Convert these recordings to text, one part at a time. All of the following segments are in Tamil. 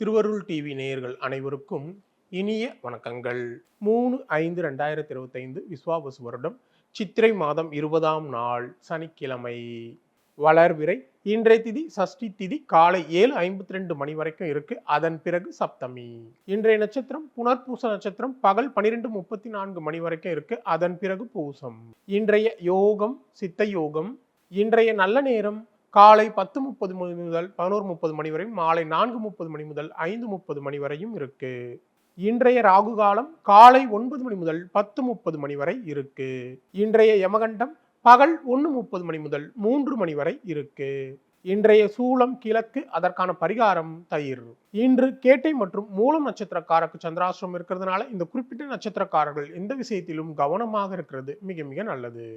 திருவருள் டிவி நேயர்கள் அனைவருக்கும் இனிய வணக்கங்கள். மூணு ஐந்து ரெண்டாயிரத்தி இருபத்தைந்து விஸ்வாபசு வருடம் சித்திரை மாதம் இருபதாம் நாள் சனிக்கிழமை. வளர்விரை இன்றைய திதி சஷ்டி திதி காலை ஏழு ஐம்பத்தி ரெண்டு மணி வரைக்கும் இருக்கு. அதன் பிறகு சப்தமி. இன்றைய நட்சத்திரம் புனர்பூச நட்சத்திரம் பகல் பன்னிரெண்டு முப்பத்தி நான்கு மணி வரைக்கும் இருக்கு. அதன் பிறகு பூசம். இன்றைய யோகம் சித்த யோகம். இன்றைய நல்ல நேரம் காலை பத்து முப்பது மணி முதல் பதினோரு முப்பது மணி வரையும் மாலை நான்கு முப்பது மணி முதல் ஐந்து முப்பது மணி வரையும் இருக்கு. இன்றைய ராகு காலம் காலை ஒன்பது மணி முதல் பத்து முப்பது மணி வரை இருக்கு. இன்றைய யமகண்டம் பகல் ஒன்று முப்பது மணி முதல் மூன்று மணி வரை இருக்கு. இன்றைய சூளம் கிழக்கு அதற்கான பரிகாரம் தயிர். இன்று கேட்டை மற்றும் மூலம் நட்சத்திரக்காரருக்கு சந்திராசிரம் இருக்கிறதுனால இந்த குறிப்பிட்ட நட்சத்திரக்காரர்கள் எந்த விஷயத்திலும் கவனமாக இருக்கிறது மிக மிக நல்லது.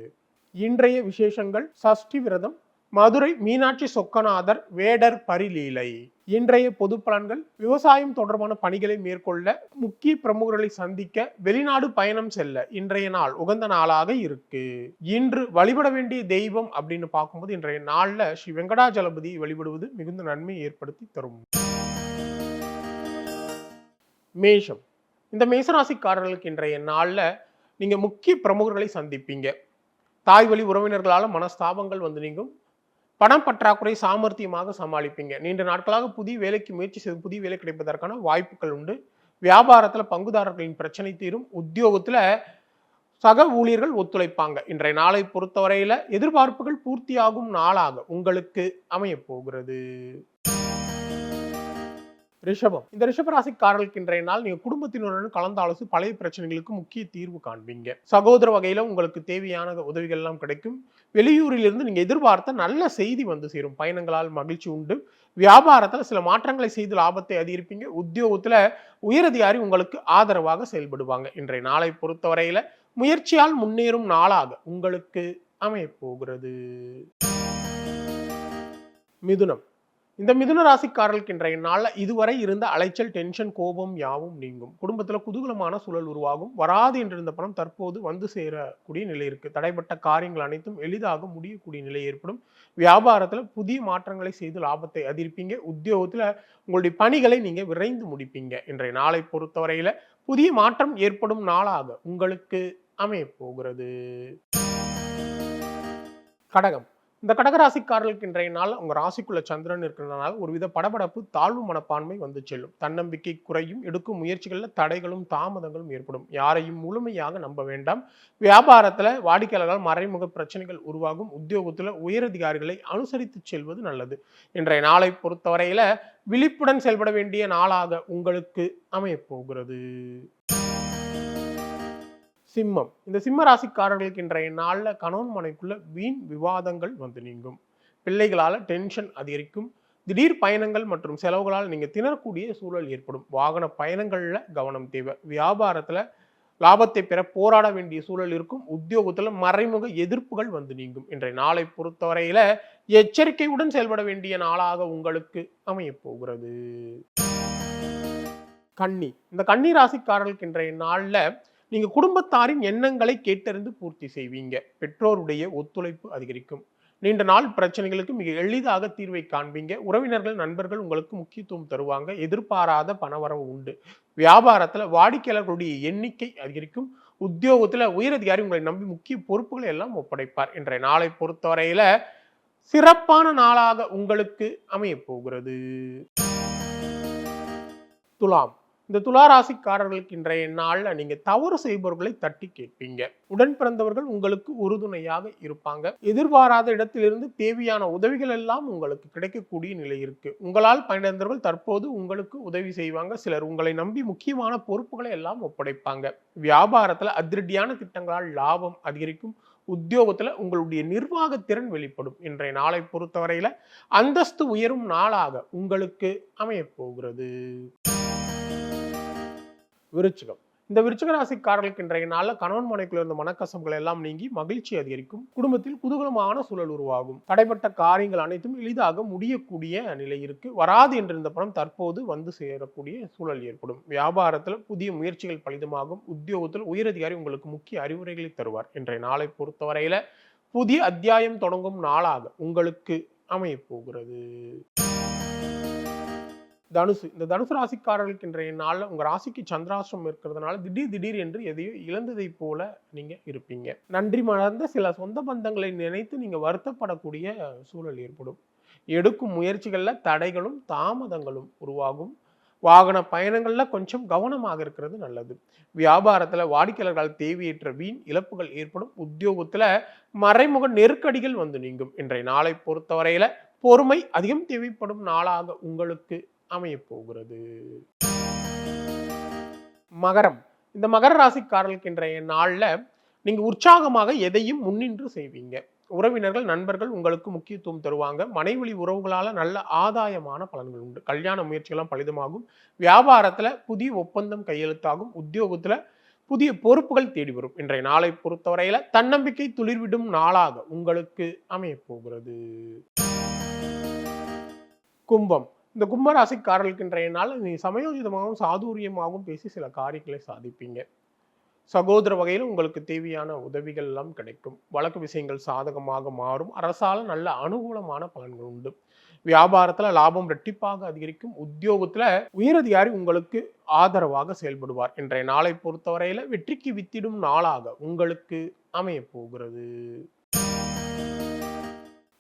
இன்றைய விசேஷங்கள் சஷ்டி விரதம் மதுரை மீனாட்சி சொக்கநாதர் வேடர் பரிலீலை. இன்றைய பொது பலன்கள் விவசாயம் தொடர்பான பணிகளை மேற்கொள்ள முக்கிய பிரமுகர்களை சந்திக்க வெளிநாடு பயணம் செல்ல இன்றைய நாள் உகந்த நாளாக இருக்கு. இன்று வழிபட வேண்டிய தெய்வம் அப்படின்னு பார்க்கும்போது இன்றைய நாளில் ஸ்ரீ வெங்கடாஜலபதி வழிபடுவது மிகுந்த நன்மையை ஏற்படுத்தி தரும். மேஷம். இந்த மேசராசிக்காரர்களுக்கு இன்றைய நாளில் நீங்கள் முக்கிய பிரமுகர்களை சந்திப்பீங்க. தாய் வழி உறவினர்களால் மனஸ்தாபங்கள் வந்து நீங்கும். பணம் பற்றாக்குறை சாமர்த்தியமாக சமாளிப்பீங்க. நீண்ட நாட்களாக புதிய வேலைக்கு முயற்சி செய்து புதிய வேலை கிடைப்பதற்கான வாய்ப்புகள் உண்டு. வியாபாரத்தில் பங்குதாரர்களின் பிரச்சனை தீரும். உத்தியோகத்தில் சக ஊழியர்கள் ஒத்துழைப்பாங்க. இன்றைய நாளை பொறுத்தவரையில் எதிர்பார்ப்புகள் பூர்த்தியாகும் நாளாக உங்களுக்கு அமையப்போகிறது ரிஷபம். இந்த ரிஷபராசிக்காரர்களுக்கு இன்றைய நாள் நீங்க குடும்பத்தினருடன் கலந்தாலோசி பழைய பிரச்சனைகளுக்கு முக்கிய தீர்வு காண்பீங்க. சகோதர வகையில உங்களுக்கு தேவையான உதவிகள் எல்லாம் கிடைக்கும். வெளியூரிலிருந்து நீங்க எதிர்பார்த்த நல்ல செய்தி வந்து சேரும். பயணங்களால் மகிழ்ச்சி உண்டு. வியாபாரத்தில் சில மாற்றங்களை செய்து லாபத்தை அதிகரிப்பீங்க. உத்தியோகத்துல உயரதிகாரி உங்களுக்கு ஆதரவாக செயல்படுவாங்க. இன்றைய நாளை பொறுத்தவரையில முயற்சியால் முன்னேறும் நாளாக உங்களுக்கு அமையப் போகிறது மிதுனம். இந்த மிதுன ராசிக்காரர்களுக்கு இன்றைய நாளில் இதுவரை இருந்த அலைச்சல் டென்ஷன் கோபம் யாவும் நீங்கும். குடும்பத்தில் குதூகலமான சூழல் உருவாகும். வராது என்றிருந்த பணம் தற்போது வந்து சேரக்கூடிய நிலை இருக்குது தடைப்பட்ட காரியங்கள் அனைத்தும் எளிதாக முடியக்கூடிய நிலை ஏற்படும். வியாபாரத்தில் புதிய மாற்றங்களை செய்து லாபத்தை அதிர்ப்பீங்க. உத்தியோகத்தில் உங்களுடைய பணிகளை நீங்கள் விரைந்து முடிப்பீங்க. இன்றைய நாளை பொறுத்தவரையில் புதிய மாற்றம் ஏற்படும் நாளாக உங்களுக்கு அமையப் போகிறது. கடகம். இந்த கடகராசிக்காரர்களுக்கு இன்றைய நாள் அவங்க ராசிக்குள்ள சந்திரன் இருக்கிறதுனால ஒருவித படபடப்பு தாழ்வு மனப்பான்மை வந்து செல்லும். தன்னம்பிக்கை குறையும் எடுக்கும் முயற்சிகளில் தடைகளும் தாமதங்களும் ஏற்படும். யாரையும் முழுமையாக நம்ப வேண்டாம். வியாபாரத்துல வாடிக்கையாளர்களால் மறைமுக பிரச்சனைகள் உருவாகும். உத்தியோகத்தில் உயரதிகாரிகளை அனுசரித்து செல்வது நல்லது. இன்றைய நாளை பொறுத்தவரையில விழிப்புடன் செயல்பட வேண்டிய நாளாக உங்களுக்கு அமையப்போகிறது சிம்மம். இந்த சிம்ம ராசிக்காரர்களுக்கு இன்றைய நாளில் கணவன் மனைக்குள்ள வீண் விவாதங்கள் வந்து நீங்கும். பிள்ளைகளால் டென்ஷன் அதிகரிக்கும். திடீர் பயணங்கள் மற்றும் செலவுகளால் நீங்கள் திணறக்கூடிய சூழல் ஏற்படும். வாகன பயணங்களில் கவனம் தேவை. வியாபாரத்தில் லாபத்தை பெற போராட வேண்டிய சூழல் இருக்கும். உத்தியோகத்தில் மறைமுக எதிர்ப்புகள் வந்து நீங்கும். இன்றைய நாளை பொறுத்தவரையில் எச்சரிக்கையுடன் செயல்பட வேண்டிய நாளாக உங்களுக்கு அமையப் போகிறது. கன்னி. இந்த கன்னி ராசிக்காரர்களுக்கு இன்றைய நாளில் நீங்க குடும்பத்தாரின் எண்ணங்களை கேட்டறிந்து பூர்த்தி செய்வீங்க. பெற்றோருடைய ஒத்துழைப்பு அதிகரிக்கும். நீண்ட நாள் பிரச்சனைகளுக்கு மிக எளிதாக தீர்வை காண்பீங்க. உறவினர்கள் நண்பர்கள் உங்களுக்கு முக்கியத்துவம் தருவாங்க. எதிர்பாராத பணவரவு உண்டு. வியாபாரத்தில் வாடிக்கையாளர்களுடைய எண்ணிக்கை அதிகரிக்கும். உத்தியோகத்தில் உயரதிகாரி உங்களை நம்பி முக்கிய பொறுப்புகளை எல்லாம் ஒப்படைப்பார். இன்றைய நாளை பொறுத்தவரையில சிறப்பான நாளாக உங்களுக்கு அமையப் போகிறது. துலாம். இந்த துளாராசிக்காரர்களுக்கு இன்றைய நாளில் நீங்கள் தவறு செய்பவர்களை தட்டி கேட்பீங்க. உடன் பிறந்தவர்கள் உங்களுக்கு உறுதுணையாக இருப்பாங்க. எதிர்பாராத இடத்திலிருந்து தேவையான உதவிகள் எல்லாம் உங்களுக்கு கிடைக்கக்கூடிய நிலை இருக்கு. உங்களால் பயனடைந்தவர்கள் தற்போது உங்களுக்கு உதவி செய்வாங்க. சிலர் உங்களை நம்பி முக்கியமான பொறுப்புகளை எல்லாம் ஒப்படைப்பாங்க. வியாபாரத்தில் அதிரடியான திட்டங்களால் லாபம் அதிகரிக்கும். உத்தியோகத்தில் உங்களுடைய நிர்வாக திறன் வெளிப்படும். இன்றைய நாளை பொறுத்தவரையில் அந்தஸ்து உயரும் நாளாக உங்களுக்கு அமையப் போகிறது. விருச்சிகம். இந்த விருச்சிக ராசிக்காரர்களுக்கு இன்றைய நாளில் கணவன் மனைக்குள்ள இருந்த மனக்கசப்புகள் எல்லாம் நீங்கி மகிழ்ச்சி அதிகரிக்கும். குடும்பத்தில் குதூகலமான சூழல் உருவாகும். தடைப்பட்ட காரியங்கள் அனைத்தும் எளிதாக முடியக்கூடிய நிலை இருக்கு. வராது என்றிருந்த பணம் தற்போது வந்து சேரக்கூடிய சூழல் ஏற்படும். வியாபாரத்தில் புதிய முயற்சிகள் பலிதமாகும். உத்தியோகத்தில் உயரதிகாரி உங்களுக்கு முக்கிய அறிவுரைகளை தருவார். இன்றைய நாளை பொறுத்தவரையில புதிய அத்தியாயம் தொடங்கும் நாளாக உங்களுக்கு அமையப் போகிறது தனுசு. இந்த தனுசு ராசிக்காரர்களுக்கு இன்றைய நாளில் உங்கள் ராசிக்கு சந்திராசிரம் இருக்கிறதுனால திடீர் திடீர் என்று எதையோ இழந்ததைப் போல நீங்கள் இருப்பீங்க. நன்றி மறந்த சில சொந்த பந்தங்களை நினைத்து நீங்கள் வருத்தப்படக்கூடிய சூழல் ஏற்படும். எடுக்கும் முயற்சிகளில் தடைகளும் தாமதங்களும் உருவாகும். வாகன பயணங்களில் கொஞ்சம் கவனமாக இருக்கிறது நல்லது. வியாபாரத்தில் வாடிக்கையாளர்கள் தேவையற்ற வீண் இழப்புகள் ஏற்படும். உத்தியோகத்தில் மறைமுக நெருக்கடிகள் வந்து நீங்கும். இன்றைய நாளை பொறுத்தவரையில் பொறுமை அதிகம் தேவைப்படும் நாளாக உங்களுக்கு அமையப்போகிறது. மகரம். இந்த மகர ராசிக்காரர்களுக்கு இன்றைய நாளில் நீங்கள் உற்சாகமாக எதையும் முன்னின்று செய்வீங்க. உறவினர்கள் நண்பர்கள் உங்களுக்கு முக்கியத்துவம் தருவாங்க. மனைவழி உறவுகளால் நல்ல ஆதாயமான பலன்கள் உண்டு. கல்யாண முயற்சிகள்லாம் பலிதமாகும். வியாபாரத்தில் புதிய ஒப்பந்தம் கையெழுத்தாகும். உத்தியோகத்தில் புதிய பொறுப்புகள் தேடி வரும். இன்றைய நாளை பொறுத்தவரையில் தன்னம்பிக்கை துளிர்விடும் நாளாக உங்களுக்கு அமையப்போகிறது. கும்பம். இந்த கும்ப நாள் நீ சமயோஜிதமாகவும் சாதுரியமாகவும் பேசி சில காரியங்களை சாதிப்பீங்க. சகோதர வகையில் உங்களுக்கு தேவையான உதவிகள் எல்லாம் கிடைக்கும். வழக்கு விஷயங்கள் சாதகமாக மாறும். அரசால் நல்ல அனுகூலமான பலன்கள் உண்டு. வியாபாரத்தில் லாபம் ரெட்டிப்பாக அதிகரிக்கும். உத்தியோகத்தில் உயரதிகாரி உங்களுக்கு ஆதரவாக செயல்படுவார். இன்றைய நாளை பொறுத்தவரையில் வெற்றிக்கு வித்திடும் நாளாக உங்களுக்கு அமையப் போகிறது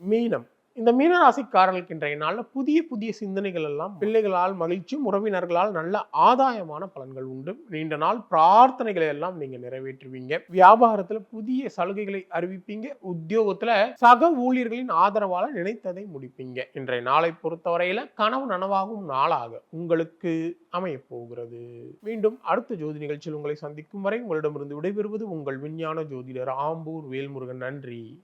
மீனம். இந்த மீனராசிக்காரர்களுக்கு இன்றைய நாள்ல புதிய புதிய சிந்தனைகள் எல்லாம் பிள்ளைகளால் மகிழ்ச்சியும் உறவினர்களால் நல்ல ஆதாயமான பலன்கள் உண்டு. நீண்ட நாள் பிரார்த்தனைகளை எல்லாம் நீங்க நிறைவேற்றுவீங்க. வியாபாரத்துல புதிய சலுகைகளை அறிவிப்பீங்க. உத்தியோகத்துல சக ஊழியர்களின் ஆதரவால நினைத்ததை முடிப்பீங்க. இன்றைய நாளை பொறுத்தவரையில கனவு நனவாகும் நாளாக உங்களுக்கு அமையப் போகிறது. மீண்டும் அடுத்த ஜோதி நிகழ்ச்சியில் உங்களை சந்திக்கும் வரை உங்களிடமிருந்து விடைபெறுவது உங்கள் விஞ்ஞான ஜோதிடர் ஆம்பூர் வேல்முருகன். நன்றி.